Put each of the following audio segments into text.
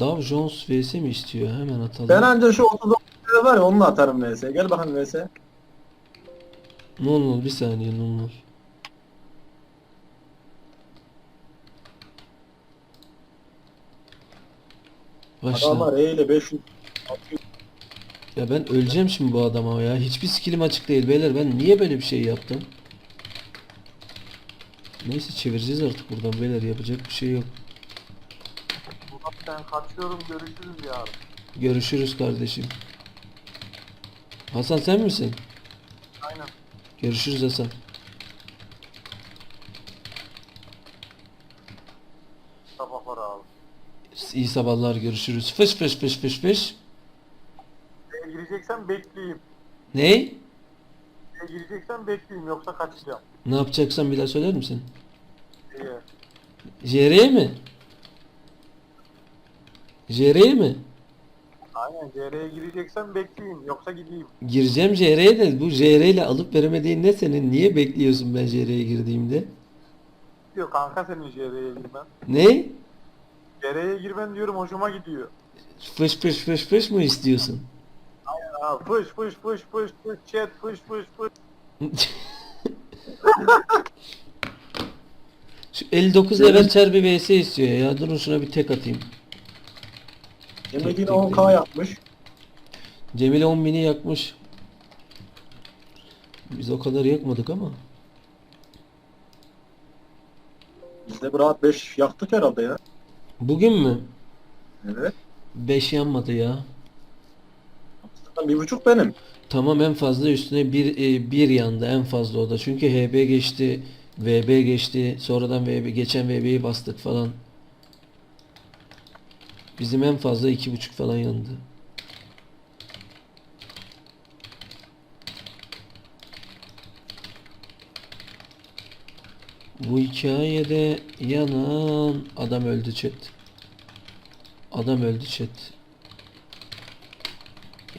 Dow Jones vs mi istiyor? Hemen atalım. Ben anca şu 39 lira var ya onunla atarım vs. Gel bakalım vs. Nol bir saniye nol. Başla. Adamlar E ile 500. Ya ben öleceğim şimdi bu adama ya. Hiçbir skillim açık değil beyler. Ben niye böyle bir şey yaptım? Neyse çevireceğiz artık buradan beyler. Yapacak bir şey yok. Ben kaçıyorum görüşürüz yarın. Görüşürüz kardeşim. Hasan sen misin? Aynen. Görüşürüz Hasan. Sabahlar abi. İyi sabahlar görüşürüz. Fış fış fış fış fış. Şeye gireceksen bekleyeyim. Ney? Şeye gireceksen bekleyeyim yoksa kaçacağım. Ne yapacaksan bir daha söyler misin? Şeye. JR'ye mi? JR'ye mi? Aynen CR'ye gireceksen bekleyeyim yoksa gideyim. Gireceğim JR'ye de bu JR ile alıp veremediğin ne senin? Niye bekliyorsun ben JR'ye girdiğimde? Diyor kanka senin CR'ye girmen. Ne? CR'ye girmen diyorum hoşuma gidiyor. Fış fış fış fış mı istiyorsun? Ya fış fış fış fış fış chat fış fış fış. Şu 59 level çar bir vs istiyor ya. Durun şuna bir tek atayım. Yine 10k yapmış. Cemile 10 bini yakmış. Biz o kadar yakmadık ama. Biz de bir rahat 5 yaktık herhalde ya. Bugün mü? Evet. 5 yanmadı ya. Bir buçuk benim. Tamam en fazla üstüne bir, e, bir yandı en fazla o da. Çünkü HB geçti, VB geçti, sonradan VB, geçen VB'yi bastık falan. Bizim en fazla iki buçuk falan yandı. Bu hikayede yanan adam öldü chat. Adam öldü chat.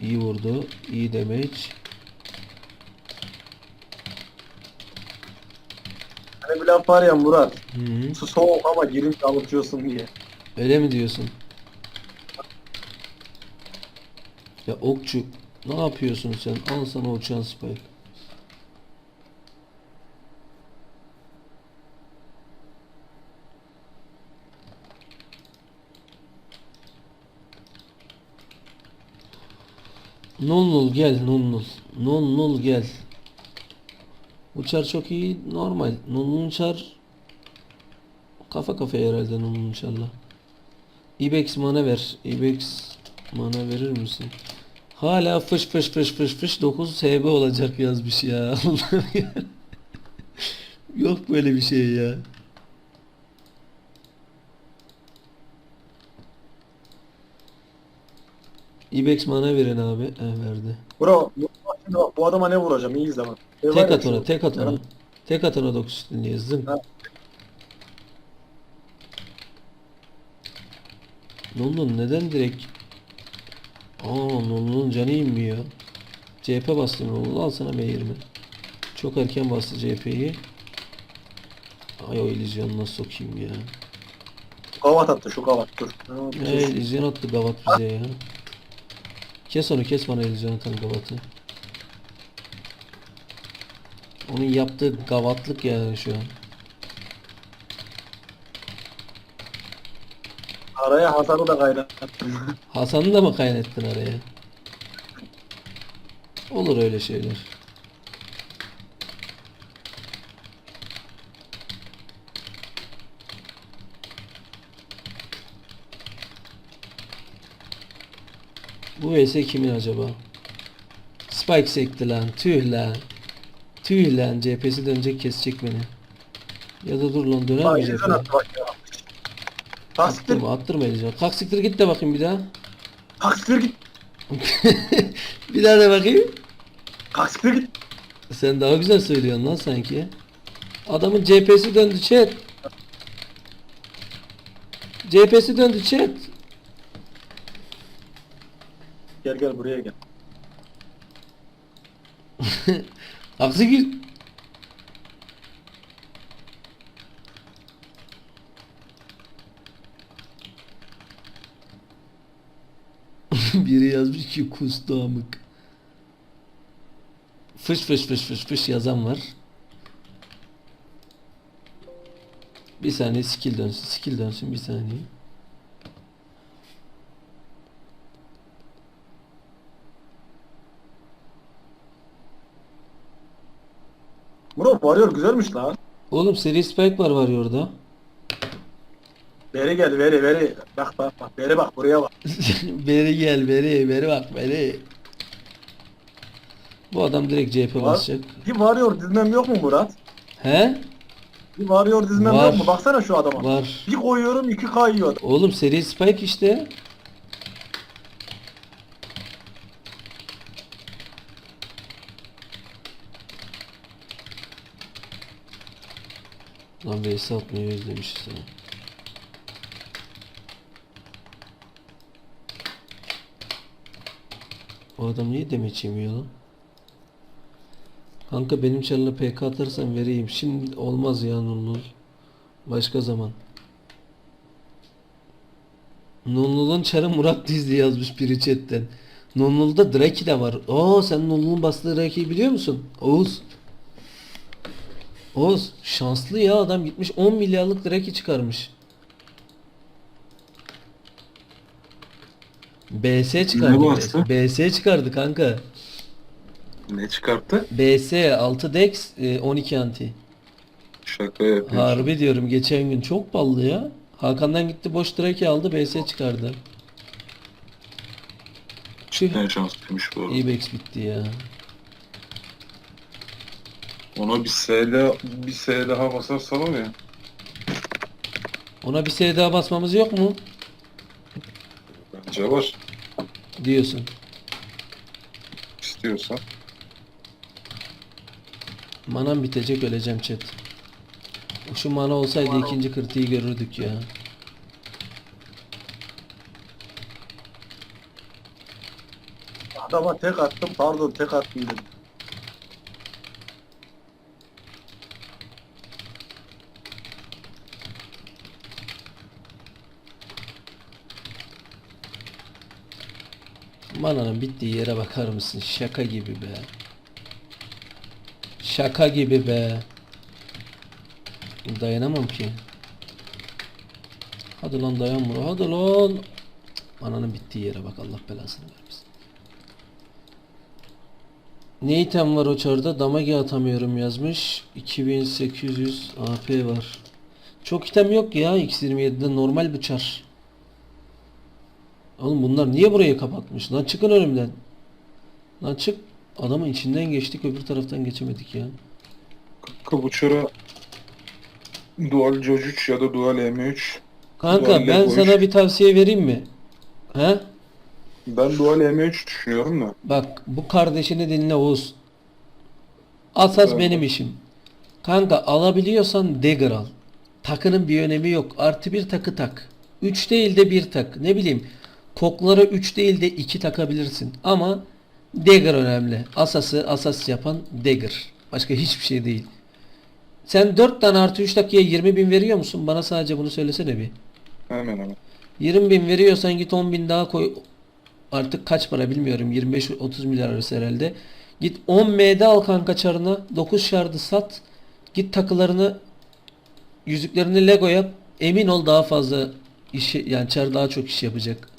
İyi vurdu. iyi damage. Hani bir laf var ya Murat. Hı -hı. Su soğuk ama girince alıtıyorsun diye. Öyle mi diyorsun? Ya okçu ne yapıyorsun sen? Al sana uçan spike. Nul nul gel nul nul. Nul nul gel. Uçar çok iyi normal. Nul nul uçar kafa kafaya herhalde nul nul inşallah. Ibex mana ver. Ibex mana verir misin? Hala fış fış fış fış fış 9 HB olacak yazmış ya. Yok böyle bir şey ya. Ibex mana verin abi. He verdi. Bro bu- bak şimdi bak bu adama ne vuracağım iyi izle bak. Şey var Tek at ona, tek at ona. Tek at ona 9 üstünde yazdın. Ha. Nolun neden direkt Aa Nolun'un canı inmiyor. CHP bastı Nolun al sana M20. Çok erken bastı CHP'yi. Ay o illüzyonu nasıl sokayım ya. Kavat attı şu kavat dur. Ha, Ya illüzyon attı gavat bize ya. Kes onu kes bana illüzyon atan gavatı. Onun yaptığı gavatlık yani şu an. Araya Hasan'ı da kaynattım. Hasan'ı da mı kaynattın araya? Olur öyle şeyler. Bu vs kimin acaba? Spike sekti lan. Tüh lan. Tüh lan. CHP'si dönecek kesecek beni. Ya da dur lan Bak dönemeyecek. Ya. Taksiktir. Attırma attırma Elican. Kalk siktir git de bakayım bir daha. Taksiktir git. bir daha da bakayım. Taksiktir git. Sen daha güzel söylüyorsun lan sanki. Adamın CHP'si döndü chat. CHP'si döndü chat. Gel gel buraya gel. Aksi git. Biri yazmış ki kustu amık. Fış fış fış fış fış yazan var. Bir saniye skill dönsün. Skill dönsün bir saniye. Murat varıyor güzelmiş lan. Oğlum seri spike var var orada. Veri gel veri veri. Bak bak bak. Veri bak buraya bak. beri gel beri beri bak beri. Bu adam direkt CHP basacak. Bir varıyor dizmem yok mu Murat? He? Bir varıyor dizmem Var. yok mu? Baksana şu adama. Var. Bir koyuyorum iki kayıyor. Oğlum seri spike işte. Lan vs atmayı özlemişiz ya. O adam niye demeç yemiyor lan? Kanka benim çarına PK atarsan vereyim. Şimdi olmaz ya Nurnul. Başka zaman. Nonul'un çarı Murat Dizli yazmış biri chatten. Nonul'da Draki de var. Oo sen Nonul'un bastığı Draki'yi biliyor musun? Oğuz. Oğuz şanslı ya adam gitmiş 10 milyarlık Draki çıkarmış. BS çıkardı. Ne bastı? BS çıkardı kanka. Ne çıkarttı? BS 6 Dex e, 12 anti. Şaka yapıyorsun. Harbi diyorum geçen gün çok ballı ya. Hakan'dan gitti boş Draki aldı BS çıkardı. Ne şanslıymış bu arada. Ibex bitti ya. Ona bir SL, bir SL daha basarsa var ya. Ona bir sene daha basmamız yok mu? Bence var. Diyorsun. İstiyorsan. Manam bitecek öleceğim chat. Şu mana olsaydı ikinci kritiği görürdük ya. Adama tek attım pardon tek attım dedim. Mananın bittiği yere bakar mısın? Şaka gibi be. Şaka gibi be. Dayanamam ki. Hadi lan dayan bro. Hadi lan. Cık, Mananın bittiği yere bak Allah belasını vermesin. Ne item var o çarda? Damage atamıyorum yazmış. 2800 AP var. Çok item yok ya X27'de normal bir çar. Oğlum bunlar niye burayı kapatmış? Lan çıkın önümden. Lan çık. Adamın içinden geçtik öbür taraftan geçemedik ya. Kanka bu çara Dual Joc ya da Dual M3. Kanka Dual ben Lego sana bir tavsiye vereyim mi? He? Ben Dual M3 düşünüyorum da. Bak bu kardeşini dinle Oğuz. Asas Tamam. benim işim. Kanka alabiliyorsan dagger al. Takının bir önemi yok. Artı bir takı tak. 3 değil de bir tak. Ne bileyim. Koklara 3 değil de 2 takabilirsin. Ama dagger önemli. Asası asas yapan dagger. Başka hiçbir şey değil. Sen 4 tane artı 3 takıya 20 bin veriyor musun? Bana sadece bunu söylesene bir. Hemen hemen. 20 bin veriyorsan git 10 bin daha koy. Artık kaç para bilmiyorum. 25-30 milyar arası herhalde. Git 10 MD al kanka çarına. 9 şardı sat. Git takılarını yüzüklerini Lego yap. Emin ol daha fazla işi yani çar daha çok iş yapacak.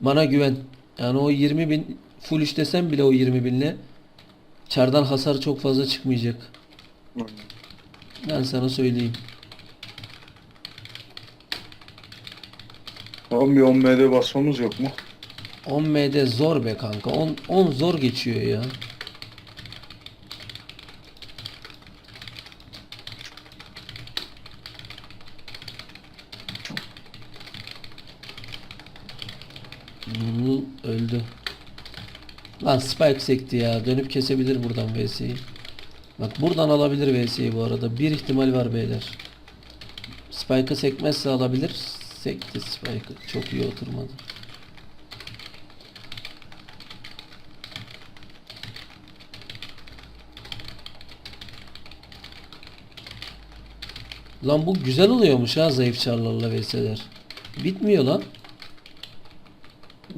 Bana güven. Yani o 20 bin full işlesen bile o 20 binle çardan hasar çok fazla çıkmayacak. Ben sana söyleyeyim. Tamam bir 10 MD basmamız yok mu? 10 MD zor be kanka. 10, 10 zor geçiyor ya. Nurul öldü. Lan Spike sekti ya. Dönüp kesebilir buradan VS'yi. Bak buradan alabilir VS'yi bu arada. Bir ihtimal var beyler. Spike'ı sekmezse alabilir. Sekti Spike'ı. Çok iyi oturmadı. Lan bu güzel oluyormuş ha zayıf çarlarla vs'ler. Bitmiyor lan.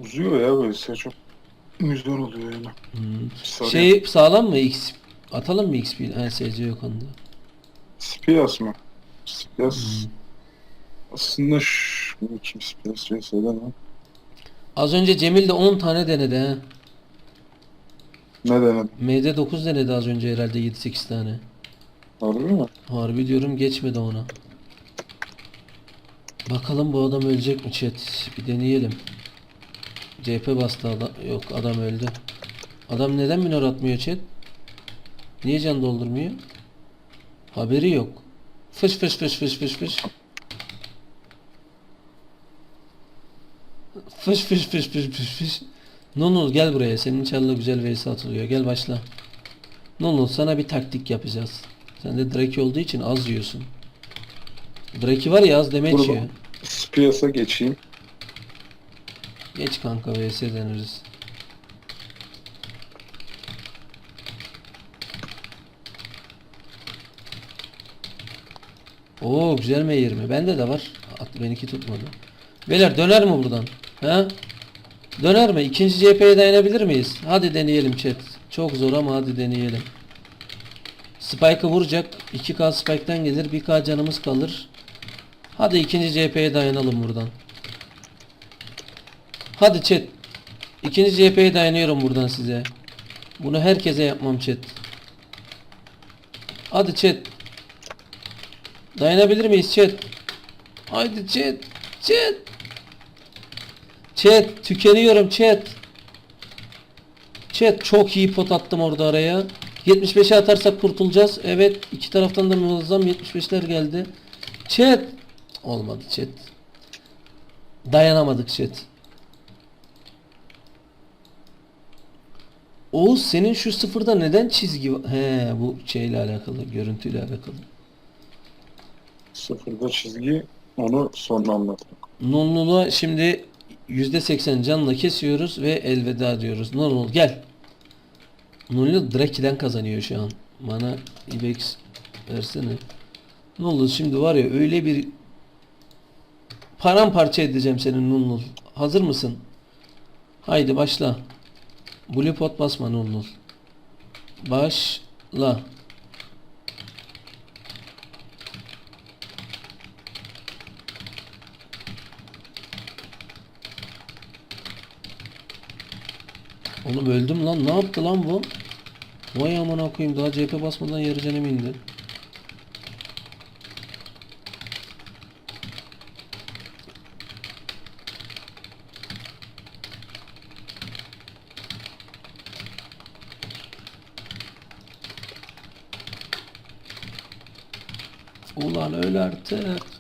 Uzuyor ya böyle çok güzel oluyor yani. Hmm. Şey sağlam mı X? Atalım mı XP? Ha SC yok onda. Spias mı? Spias Hmm. aslında şu kim Spias VS'den mi? Az önce Cemil de 10 tane denedi ha. Ne denedim? MD 9 denedi az önce herhalde 7-8 tane. Harbi mi? Harbi diyorum geçmedi ona. Bakalım bu adam ölecek mi chat? Bir deneyelim. CP bastı adam. Yok adam öldü. Adam neden minor atmıyor chat? Niye can doldurmuyor? Haberi yok. Fış fış fış fış fış fış. Fış fış fış fış fış fış. Nunul gel buraya. Senin çarla güzel vs atılıyor. Gel başla. Nunul sana bir taktik yapacağız. Sen de Drake olduğu için az yiyorsun. Drake var ya az demeç yiyor. Spias'a geçeyim. Geç kanka vs deniriz. Oo güzel mi 20? Bende de var. At benimki tutmadı. Beyler döner mi buradan? He? Döner mi? İkinci cepheye dayanabilir miyiz? Hadi deneyelim chat. Çok zor ama hadi deneyelim. Spike'ı vuracak. 2K Spike'den gelir. 1K canımız kalır. Hadi ikinci cepheye dayanalım buradan. Hadi chat. İkinci cepheye dayanıyorum buradan size. Bunu herkese yapmam chat. Hadi chat. Dayanabilir miyiz chat? Haydi chat. Chat. Chat tükeniyorum chat. Chat çok iyi pot attım orada araya. 75'e atarsak kurtulacağız. Evet iki taraftan da muazzam 75'ler geldi. Chat. Olmadı chat. Dayanamadık chat. Oğuz senin şu sıfırda neden çizgi var? He bu şeyle alakalı, görüntüyle alakalı. Sıfırda çizgi onu sonra anlatmak. Nonlul'a şimdi %80 canla kesiyoruz ve elveda diyoruz. Nonlul gel. Nonlul Draki'den kazanıyor şu an. Bana Ibex versene. Nonlul şimdi var ya öyle bir paramparça edeceğim senin Nonlul. Hazır mısın? Haydi başla. Blue pot basma Nonlul. Başla. Oğlum öldüm lan. Ne yaptı lan bu? Vay amına koyayım daha CP basmadan yarı canım indi. Ulan öl artık.